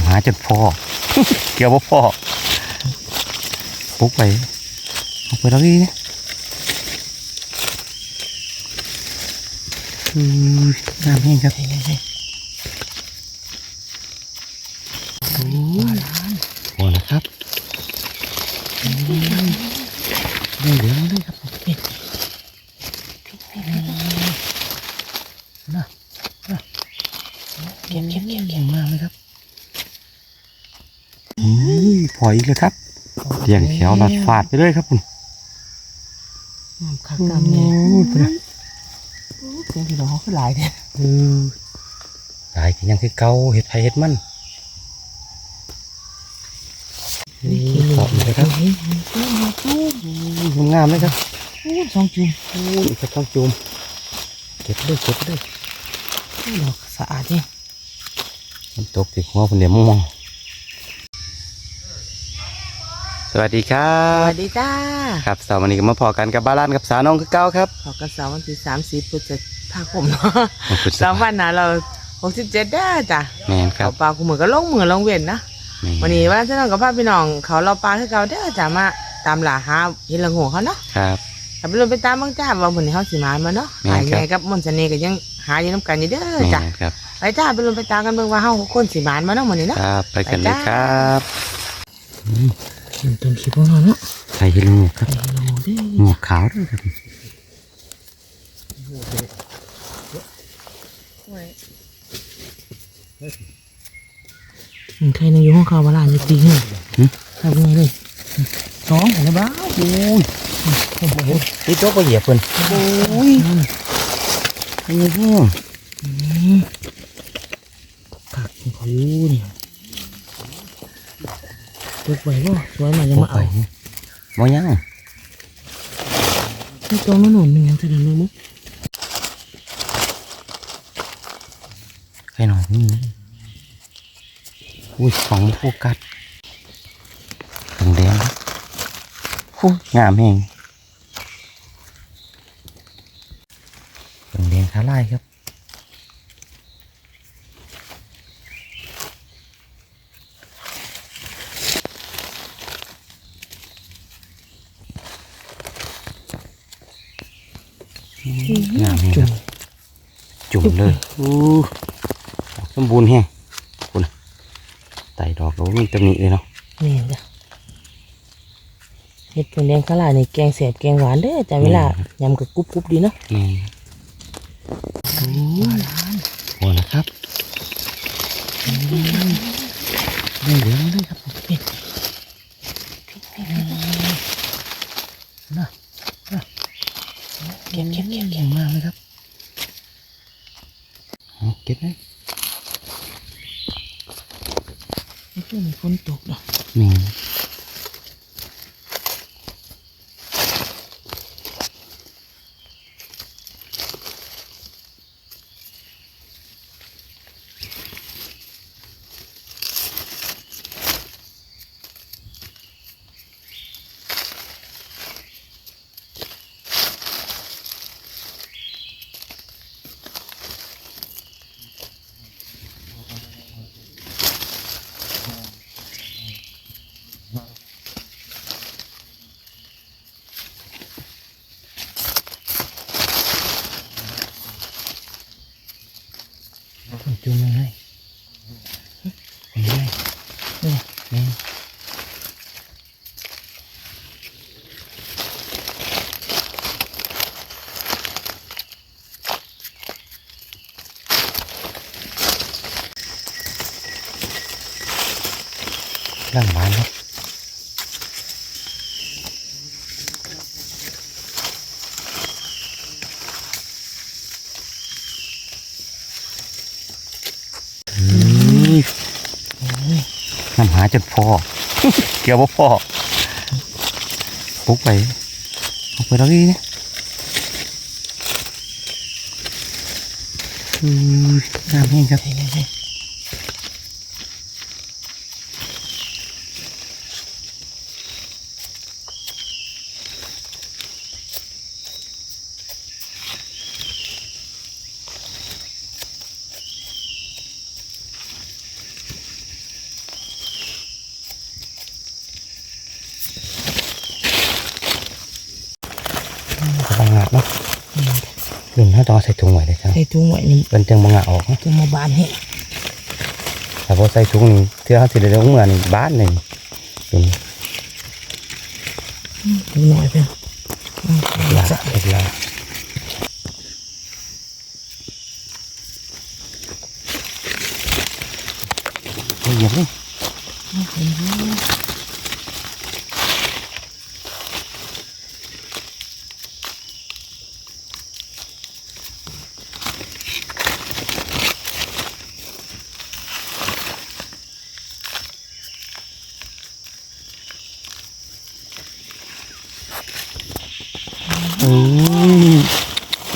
ำหาจนพอ เกี่ยวว่พอปุ๊กไปเอาไปแล้วนี่นะอือน้ำแห้งครับโอ้ยพอแล้วครับอืมไม่เหลือแล้วเลยครับผมน่ะน่ะเก็บเก็บเก็บเก็บมากเลยครับ อื มพออีกเลยครับเตียงแถวลัดฟาดไปเลยครับคุณคักกำเนี่ยโอ้ยไปเลยเสียงที่เราเขาคือหลายเนี่ยเออหลายก็ยังคือเก่าเห็ดไผเห็ดมันนี่ขอบเลยครับเฮ้ยจุ้มจุ้มอืมงามเลยครับโอ้สองจุ้มโอ้ยอีกครับต้องจูมเก็บเลยเก็บเลยดอกสะอาดจริงมันตกติดหัวผมเดี๋ยวมองส วัสดีครัสบ วัสดีจ้าครับสาววันนี้ก็มาพอกันกับบ้านร้านกับสาวน้องคือเก่าครับขอกันเสาร์วันที่สามสิบพฤษภาคมเนาะขอบคุณสามวันนะเราหกสิบเจ็ดได้อจ้ะแมนครัเขาบปลาคู่มือก็ลงมือลงเวียนนะแม่วันนี้ว่าเจ้าน้องกับพ่อพี่น้องเขาเราปลาคือเก่าเด้อจ้ะมาตามหลาหาเห็นละงูเขาเนาะครับถ้าไปลงไปตามบางจ้าว่าวันนี้เขาสิมามาเนาะแม่หายครับ ไงกับมนต์เสน่ห์ก็ยังหาอยู่น้ำกันอยู่เด้อแมจ้ะนครับไปจ้าไปลงไปตามกันเบิ่งว่าเฮาคนสิมานมาเนาะมื้อนี้เนาะ ครับ ไปกันเลยครับ ต้นขี้พวกเราเนาะใส่เห็ดละโงูครับไปลงเด้หมวกขาวด้วยครับอใครนึงอยู่ห้องเขาวลานจะตีเนี่ยทำยังไงเลยสองเห็นบ้าโอ้ยนี่โต๊ะก็เหยียบเพิ่นโอ้ยนี่แห้งผักของเขาอยู่เนี่ย ตกไปบ่สวยมายังมาเอาบ่ยังที่ตรงนั้นหนุนเป็นยังไงเดินเลยมุกใครหน่อยนี่อุ้ยสองโฟกัสแดงแดงครับโอ้ยงามแห้งแดงแดงขาลายครับ งามแห้งครับ จุ่มเลยอู้ดอก สมบูรณ์แห้งคุณไต่ดอกเรามีตำหนิเลยเนาะนี่จ้ะเห็ดผลแดงข้าวหลานี่แกงเสียบแกงหวานเด้อจ้ะเวลายำกับกรุบกรุบดีเนาะนี่โอ้นะครับไม่เหลือเลยครับผมน่ะน่ะเก็บเก็บเก็บเก่งมากเลยครับเอาเก็บเลย ไม่ใช่มีฝนตกเนาะ นี่จุ่มเลยคนนี้นี่นี่ร่างหวานครับน้ำหา จนพอ เกี่ยวว่าพอปุกไปเอกไปแล้วนี่นะน้ำแห้งครับ ต้องเอาใส่ถุงไว้เลยครับใส่ถุงไว้นี่เป็นจังบางอะออกนะจะมาบานให้แต่พอใส่ถุงนี่เทื่อเขาสิได้ลงเมื่อนี่บ้านนี่เป็นดูหน่อยเพิ่นอืมลาจะเป็นลาเฮ้ยเหยียบเลย เอ้ย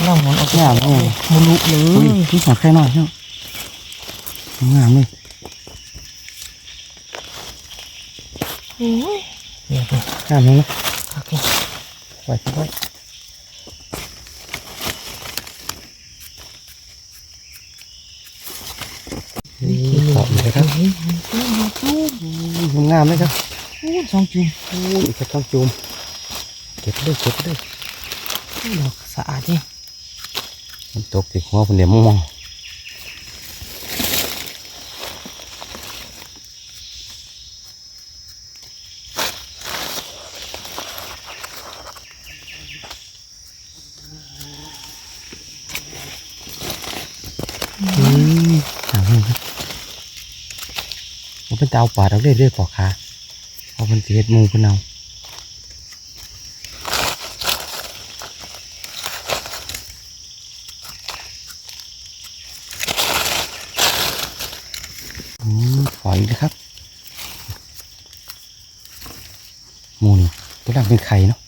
น้ำมันออกงามเลยมุลุเลอุ้ยยพี่ขอแค่หน่อยเนาะงามเลยโอ้ยเนี่ยเพิ่นงามเลยนะโอเคไว้ไว้นี่ขอบเลยครับเฮ้ยเฮ้ยเฮ้ยอืมงามเลยครับโอ้ยสองจุ่มอู้ยจะต้องจูมเก็บเลยเก็บเลย ดอกสะอาดจริมันตกติดหัวคนเดียวมองอืมหางเป็นเตาปาดเอาเรื่อยๆปอกขาเอาเป็นสีเห็ดมูเพิ่นเอาอืมปล่อยเลยครับหมูนี่ตัวดัง เป็นไข่เนาะ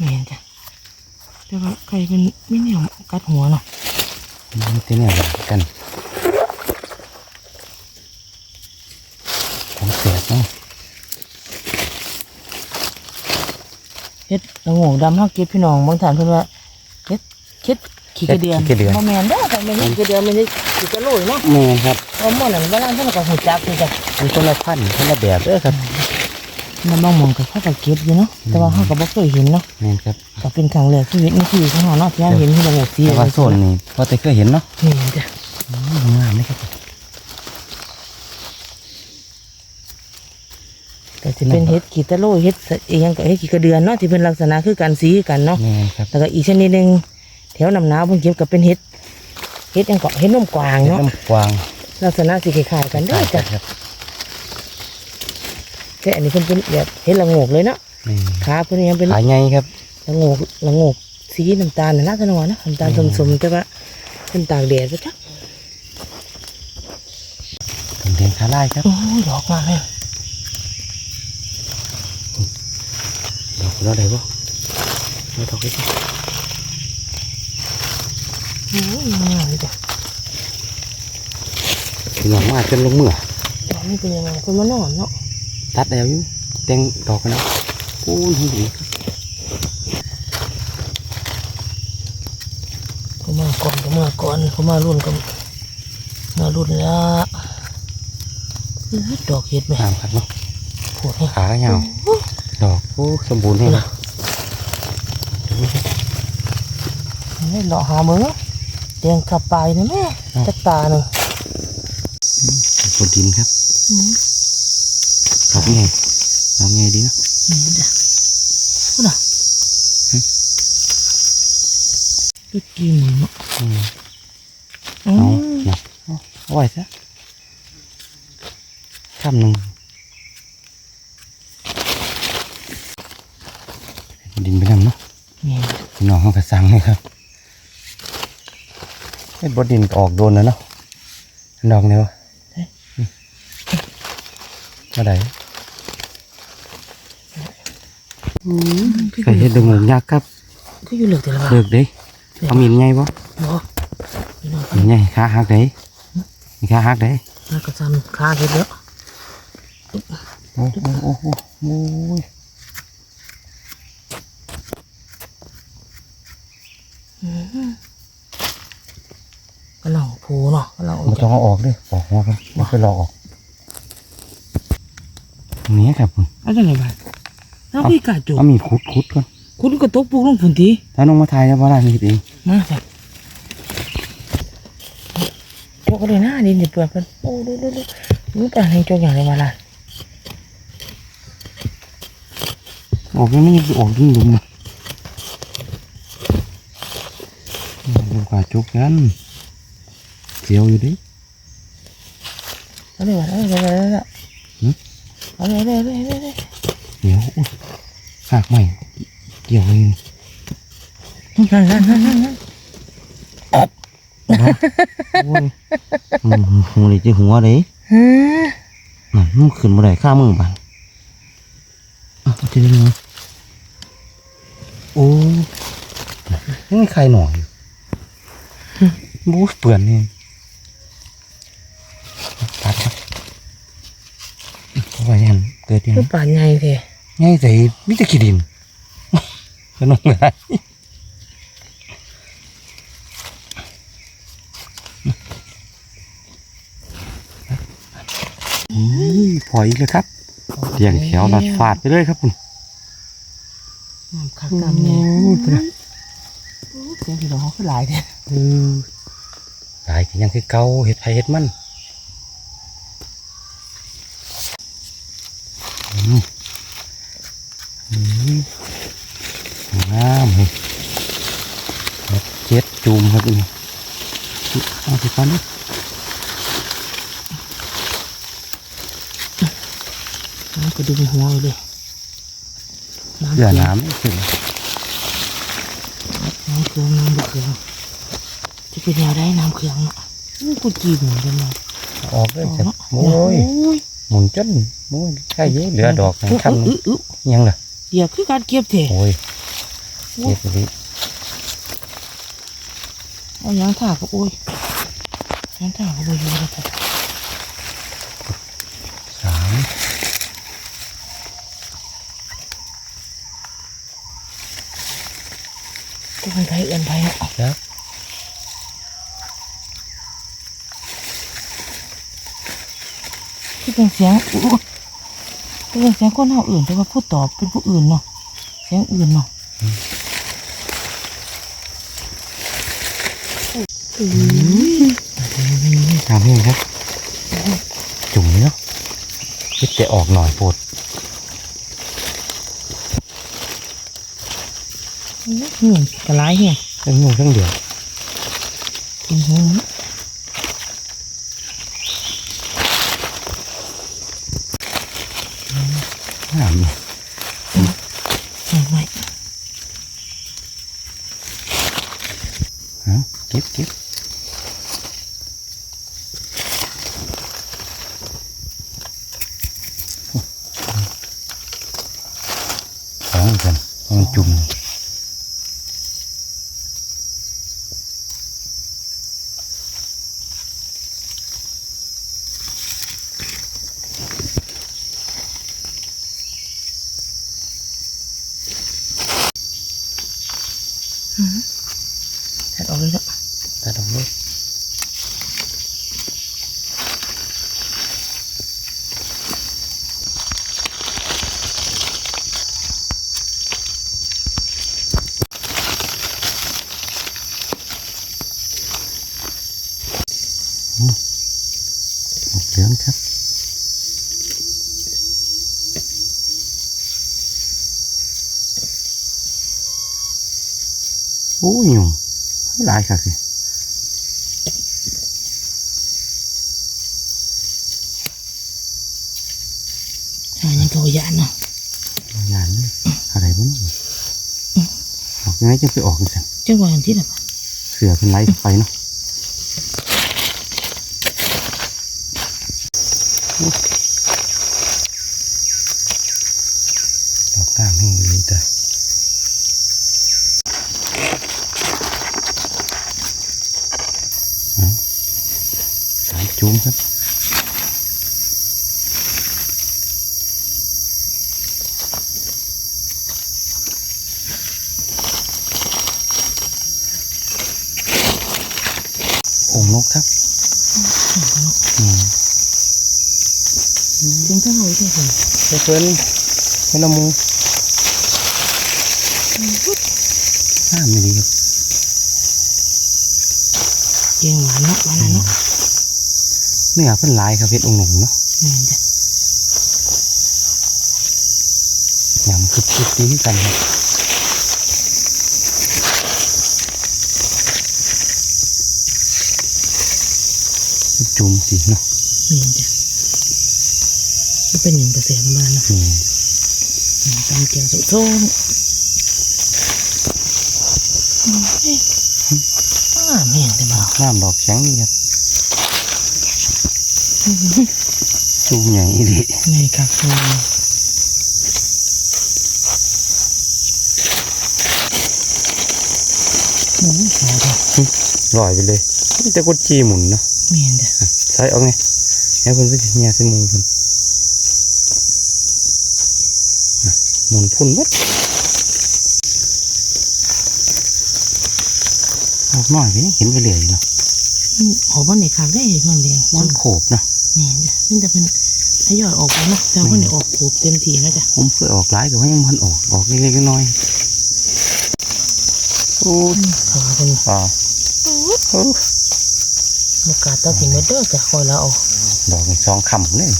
แม่นจ้ะแต่ว่าไก่เป็นไม่เหนียวกัดหัวเนาะอืมเต้นเนี่ยหวานกันของเสียบเนาะเฮ็ดละโงงดำเฮาเก็บพี่น้องบางท่านเพิ่นว่าเฮ็ดเฮ็ดขี้กระเดือนขี้กระเดือนบ่แม่นเด้อแต่ไม่ใช่ขี้กระเดือนไม่ใช่ขี้กระโหลยเนาะแม่นครับเพราะหมื้อนั้นเวลาเพิ่นก็ฮู้จักคือจ้ะมันคนละพันธุ์คนละแบบเด้อครับ มันบางหม่องก็เขาก็เก็บอยู่เนาะแต่ว่าเฮาก็บ่เคยเห็นเนาะแม่นครับก็เป็นครั้งแรกชีวิตในชีวิตของเฮาเนาะที่เราเห็นที่ละโงงสีแต่ว่าโซนนี่พอแต่เคยเห็นเนาะนี่จ้ะอืมงามเลยครับก็สิเป็นเฮ็ดขี้ตะโหลยเฮ็ดอีหยังก็เฮ็ดขี้กระเดือนเนาะที่เป็นลักษณะคือกันสีกันเนาะแม่นครับแล้วก็อีกชนิดหนึงแถวน้ำหนาวเพิ่นเก็บก็เป็นเฮ็ดเฮ็ดหยังก็เฮ็ดนมกวางเห็ดเนาะน้ำกวางลักษณะสิคล้ายๆกันเด้อจ้ะ ครับ แต่อันนี้เพิ่นเป็นแบบเฮ็ดละโงกเลยเนาะนี่ขาเพิ่นยังเป็นขาใหญ่ครับละโงกละโงกสีน้ำตาลน่ะนะท่านว่านะน้ำตาลสมๆแต่ว่าเพิ่นตากแดดซะจ้ะผมเรียนขาไล่ครับโอ้ยดอกมากเลยดอกเราได้บ่ไม่ดอกเลยโอ้ยงามเลยจ้ะพี่น้องมาจนลงมือดอกนี่เป็นยังไงเพิ่นมานอนเนาะ ตัดแล้วอยู่แต่งดอกกันนะปูนหุ่นดีเขามาก่อนเขามาก่อนเขามารุ่นก็มารุ่นละอื้อดอกเห็ดไหมงามครับเนาะปวดให้ขาเงาวดอกโอ้สมบูรณ์แห้งไม่หล่อหามือเตียงขับไปนะแม่จักตาหนึ่งบนดินครับ ดอกไงดอกไงดีเนาะนี่จ้ะพูดอะก็กินเนาะอืมอืเอามเนาะเอาเอาไว้ซะคำหนึ่งบนดินไปนำเนาะนี่พี่น้องเขาก็สั่งเลยครับไอ้บดดินก็ออกโดนแล้วเนาะดอกเนี่ยวะมาได้เคยเห็นดงหงยักษ์ครับก็อยู่เหลือกแต่ละบ้าเลิกเด้เอามีนใหญ่บ่บอกพี่น้องมีนใหญ่ขาหักเด้มีขาหักเด้น่ากระซำคาเห็ดแล้วโอ้โหโอ้โหโอ้ยกระหล่องผูเนาะกระหล่องมันต้องเอาออกด้วยปอกหัวครับมันไปหลอกออกตรงนี้ครับคุณเอาจังไงบ้าง แล้วพี่กาจุกเอามีดขุดขุดก่อนคุณก็ตกปลูกลงผุนทีถ้าน้องมาทายแล้วว่าได้มีดเองมาจ้ะจกเลยนะดินจะเปื่อยเพิ่นโอ้ดูดูดูนี่ป่านให้จกอย่างไรมาล่ะออกยังไม่ออกยิ่งหลุมอะดูกว่าจุกกันเสียวอยู่ดิเอาเลยว่ะเอาเลยเอาเลยเอาเลยหืมเอาเลยเอาเลยเอาเลย เอาเลยเหนียวอุ๊ยหักใหม่เกี่ยวเลยนั่นนั่นนั่นนั่นนั่นโอ้ยอืมหัวนี่จะหัวเลยฮะอะมันขึ้นมาได้ข้ามือบังอะเอาจะได้ไงโอ้ยังมีใครหน่อยอยู่บูสเปื่อนนี่ตัดครับเอาไว้ยัน เกิดยังคือป่านใหญ่แท้ง่ายใจมิตรขี้ดินก็น้องเลยอืมพออีกแล้วครับเตียงแถวลัดฟาดไปเลยครับคุณน้ำคักน้ำเนี่ยโอ้ยเป็นไงเสียงที่เราเขาคือหลายแท้เออหลายก็ยังคือเก่าเห็ดไผเห็ดมันอืมอืมงามเลย เห็ดเจ็ดจูมครับนี่เอาไปก่อนดิน้ำก็ดึงหัวเลยน้ำเสืเกลืออน้ำไม่ถึงน้ำเกลือน้ำบุกเกลือจะเป็นแนวได้น้ำเกลือเนาะอู้กูจีบเหมือนกันเนาะออกเลยจ้ะเนาะโอ้ยยหมุนจนโอ้ยใช่เยอะเหลือดอกนะคำอื้นี้ออื้อยังล่ะเดี๋ยวคือการเก็บเถอะโอ้ยเก็บไปดิ เอายางถ่าก็โอ้ยยางถ่าก็ไปอยู่แล้วครับสามก็เป็นไผเอื่นไผเนาะครับที่เป็นเสียงอู้ที่เป็นเสียงคนเฮาอื่นแต่ว่าผู้ตอบเป็นผู้อื่นเนาะเสียงอื่นเนาะ อืมทำให้ครับ จุ่มเลยเนาะคิดจะออกหน่อยโปวดหืมกระไรเฮียทั้งนุ่งทั้งเดียวกินหูมันห้ามนี่ ไม่ไม่ ฮะเก็บเก็บสองกันมันจุ่ม แทดออกเลยเนาะ ตัดออกเลย อืมหมดเหลืองครับโอ้ยยุงหลายค่ะสิหายังกระยานเนาะ เอาอย่างนี้อะไรบ้างออกยังไงจะไปออกกัน จังหวะที่ละ เสือเป็นไรไปเนาะดอกงามแห้งเลยแต่สาย จูมครับองค์นกครับอืมถึงเท่าไหร่ใช่ไหมเพื่อนเพื่อนเพื่อนละมูห้ามไม่ดีครับ เกียงหวานเนาะหวานเนาะ เนื้อเพิ่นหลายครับเฮ็ดองค์หนุ่มเนาะแม่นจ้ะยำคือคือดีคือกันครับจุ่มสิเนาะแม่นจ้ะก็เป็นหนึ่งกระแสประมาณเนาะนี่ตำแกงส้มๆอ้าแม่นแต่บ่าวน้ำดอกแข็งนี่ครับ จุ่มอย่างอีดีไงครับคุณหมูขาวจ้ะลอยไปเลยนี่จะกดจีหมุนเนาะแม่นจ้ะใช้เอาไงแล้วเพิ่นก็จะเหี่ยใส่หมูเพิ่นอะหมุนพุ่นหมดออกน้อยก็ยังเห็นไปเรื่อยอยู่เนาะขอบ้านไหนขางได้เงินแดงมันโขบเนาะแม่ นจ้ะมันจะเป็นทยอยออกไปเนาะแต่ว่าบ้านไหนออกผูกเต็มทีนะจ้ะผมเคยออกหลายกับว่ายังมันออกออกเล็กๆน้อยๆโอ้ขาวเป็นป่าโอ้มกาตัดสินมาเด้อจ้ะคอยละออกดอกนี่สองคำเลย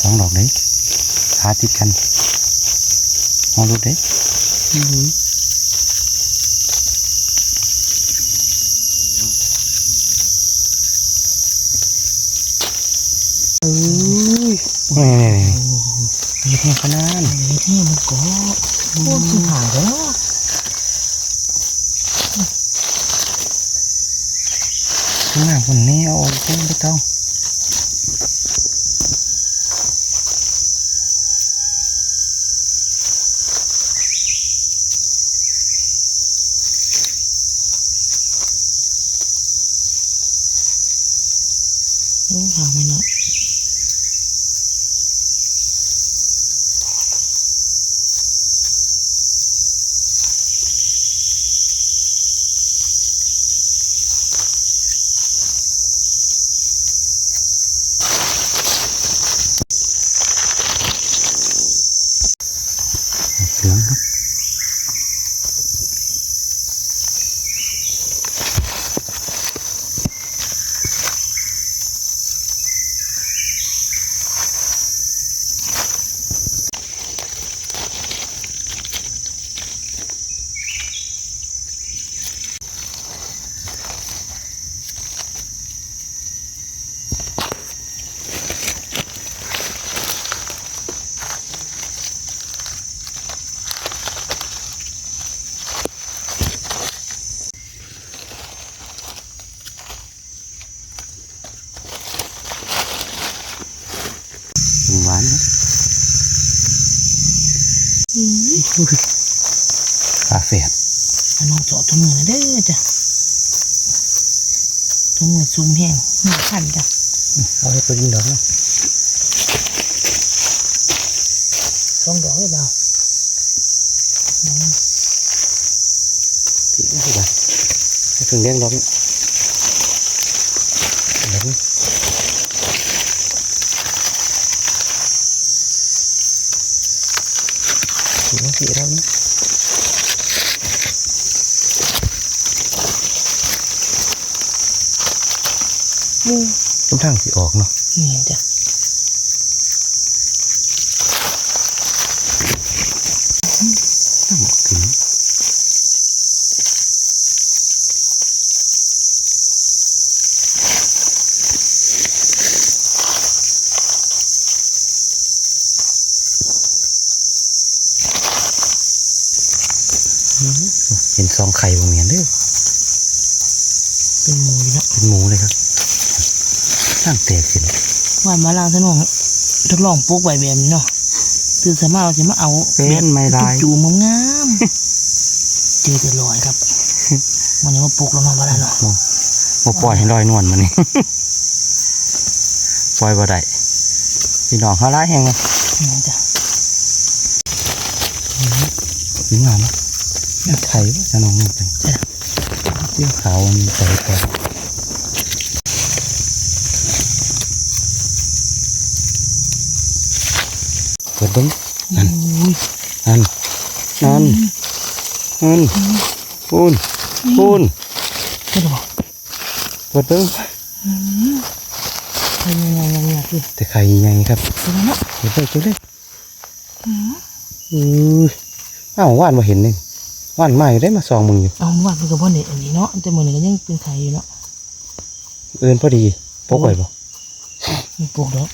สองดอกเลยหาติดกันมองดูเด้เอ้ย นี่นี่นี่โอ้โหนี่นี่ขนาดไอ้ที่มันก็โคตรสุดหายแล้วข้างหน้าคนนี้เอาเส้นไปต้อง โอ้หางไม่เนาะ เหลืองครับหวานครับ กาแฟดอันน้องเจาะทั้งมือนะเด้อจ้ะทั้งมือซูมแห้งมือขันจ้ะเอาให้ตัวยิงดอกเนาะต้องดอกให้เบาสีนี่สิบาให้ถึงเลี้ยงดอกนี่ดอกนี่สีนี่สีเรานี่ ต้นทางสิออกเนาะนี่จ้ะ ทางออกถึงเห็นซองไข่บางเหมียนเด้อ เป็นหมูอยู่เนาะ เป็นหมูเลยครับสร้างแตกขึ้น ว่ามาล่างถนนทดลองปลูกใบแบบนี้เนาะตื่นสามารถเราจะมาเอาเป็นไม้ลายจูมงามๆเจอแต่ลอยครับมันยังมาปลูกแล้วเนาะมาแล้วเนาะบ่ปล่อยให้ลอยนวลมานี่ปล่อยบ่ได้พี่น้องเขาร้ายแหงเลยนี่จ้ะยิงงามนะไข่จะน้องนี่เป็นจ้ะเสื้อขาวมันใส่ไปเปิด บิ้งนั่นอุ้ยนั่นนั่นนั่นปูนปูนก็ดอกเปิดเบิ้งไข่ยังไงยังไงคือแต่ไข่ใหญ่ครับเดี๋ยวนะเก็บเลยเก็บเลยอืออ้าวว่านมาเห็นเลยว่านมาอยู่ได้มาซองมึงอยู่เอาวาดเป็นกระบอกเนี่ยอันนี้เนาะแต่มือนี่ก็ยังเป็นไข่อยู่เนาะเอินพอดีปกไว้บ่มีปลูกดอก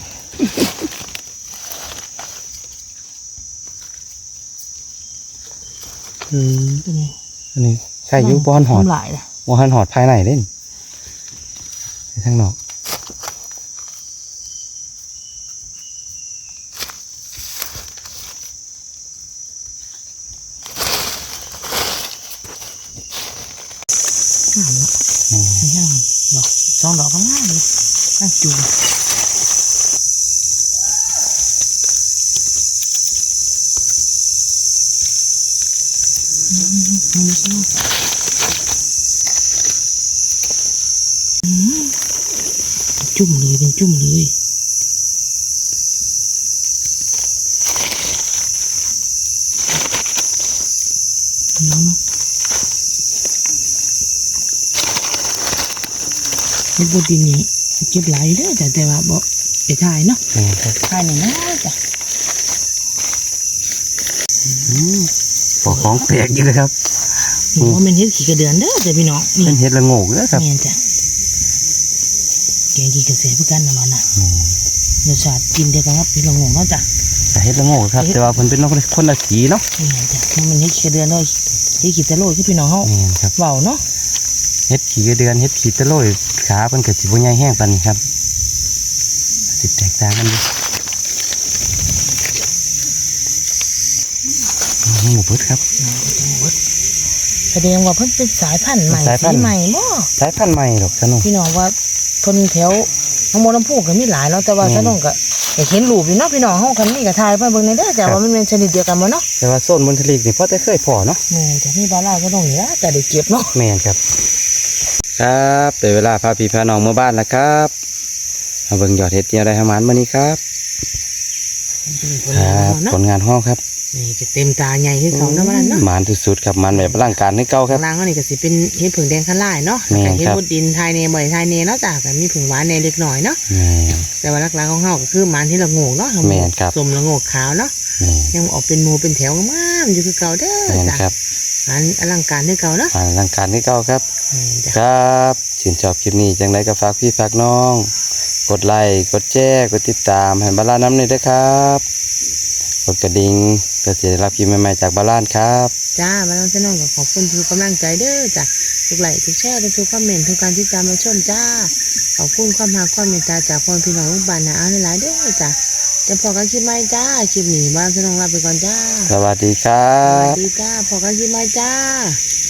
อืมตัวนี้อันนี้ไข่อยุบอนหอดทำลายนะบอนหอดภายในเล่นไปทางนอก งามเนาะ อืม ไม่ใช่ดอกสองดอกก็งามเลยงามจูงอืมมันไม่ใช่อืม จุ่มเลยเป็นจุ่มเลยน้องเนาะเฮ็ดบดดินนี่เก็บหลายอยู่เด้อแต่แต่ว่าบ่ไปถ่ายเนาะนี่ครับถ่ายนี่นะจ้ะอืมปอกของแปลกอยู่เลยครับนี่ว่ามันเฮ็ดขี้กระเดือนเด้อแต่พี่น้องนี่เป็นเห็ดละโงกเลยครับแม่นจ้ะ แกงขี้กระเสเพื่อกันนะมันน่ะอืมรสชาติกินเดียวกันครับพี่ลองงงเนาะจ้ะแต่เห็ดละโงกครับแต่ว่าเพิ่นเป็นนกคนละสีเนาะนี่จ้ะว่ามันเฮ็ดขี้กระเดือนเนาะเฮ็ดขี้ตะโลยคือพี่น้องเฮานี่ครับเว้าเนาะเฮ็ดขี้กระเดือนเฮ็ดขี้ตะโลยขาเพิ่นก็สิบ่ใหญ่แห้งปานนี้ครับสิแตกต่างกันอยู่อืมหมูเพิดครับแสดงว่าเพิ่นเป็นสายพันธุ์ใหม่สายพันธุ์สีใหม่บ่สายพันธุ์ใหม่ดอกสนุกพี่น้องว่า เพิ่นแถวน้ำมนต์น้ำพุก็มีหลายเนาะแต่ว่าแม่นซะน้องก็อยากเห็นรูปอยู่เนาะพี่น้องเฮาคันนี้ก็ถ่ายมาเบิ่งในอยเด้อจ้ะครับว่ามันเป็นชนิดเดียวกันบ่เนาะแต่ว่าโซนบนทะเลนี่พอแต่เคยพอเนาะแม่จะมีบาล่าก็ต้องนี่ละแต่ได้เก็บเนาะ แม่นครับ ครับเดี๋ยวเวลาพาพี่พาน้องมาบ้านแล้วครับมาเบิ่งยอดเห็ดเดียวได้ประมาณมื้อนี้ครับครับผลงานห้องครับ นี่จะเต็มตาใหญ่คือเขาเนาะมันเนาะหมานสุดๆครับหมันแบบร่างการให้เก่าครัข้าบงล่างเขานี่ก็สิเป็นเห็ดผึ่งแดงข้างล่างเนาะแม่นแต่เห็ดครับบดดินไทยเนบ่อยไทยเนเนาะจ้ะแต่มีผึ่งหวานเนเล็กหน่อยเนาะแม่นแต่ว่าหลักๆของเขาก็คือมันที่ละโงกเนาะแม่นครับ สมละโงกขาวเนาะแม่นยังออกเป็นหมูเป็นแถวงามๆอยู่คือเก่าเด้อแม่นจ้ะครับอันอลังการคือเก่าเนาะหมันร่างการให้เก่าครับแม่นจ้ะ ครับชื่นชอบคลิปนี้จังไรก็ฝากพี่ฝากน้อง กดไลค์กดแชร์กดติดตามให้บาลานน้ำหน่อยด้วยครับ กดกระดิ่งเพื่อจะได้รับคลิปใหม่ๆจากบาลานครับ จ้ามาลองจะน้องก็ขอบคุณทุกกำลังใจเด้อจ้ะทุกไลค์ทุกแชร์ทุกคอมเมนต์ทุกการที่ตามมาชมจ้าขอบคุณความรักความเมตตาจากพ่อพี่น้องลูกบ้านนะเอาหลายๆเด้อจ้ะจะพอกันคลิปใหม่จ้าคลิปนี้บ้านจะน้องลาไปก่อนจ้าสวัสดีครัสวับสดีจ้าพอกันคลิปใหม่จ้าค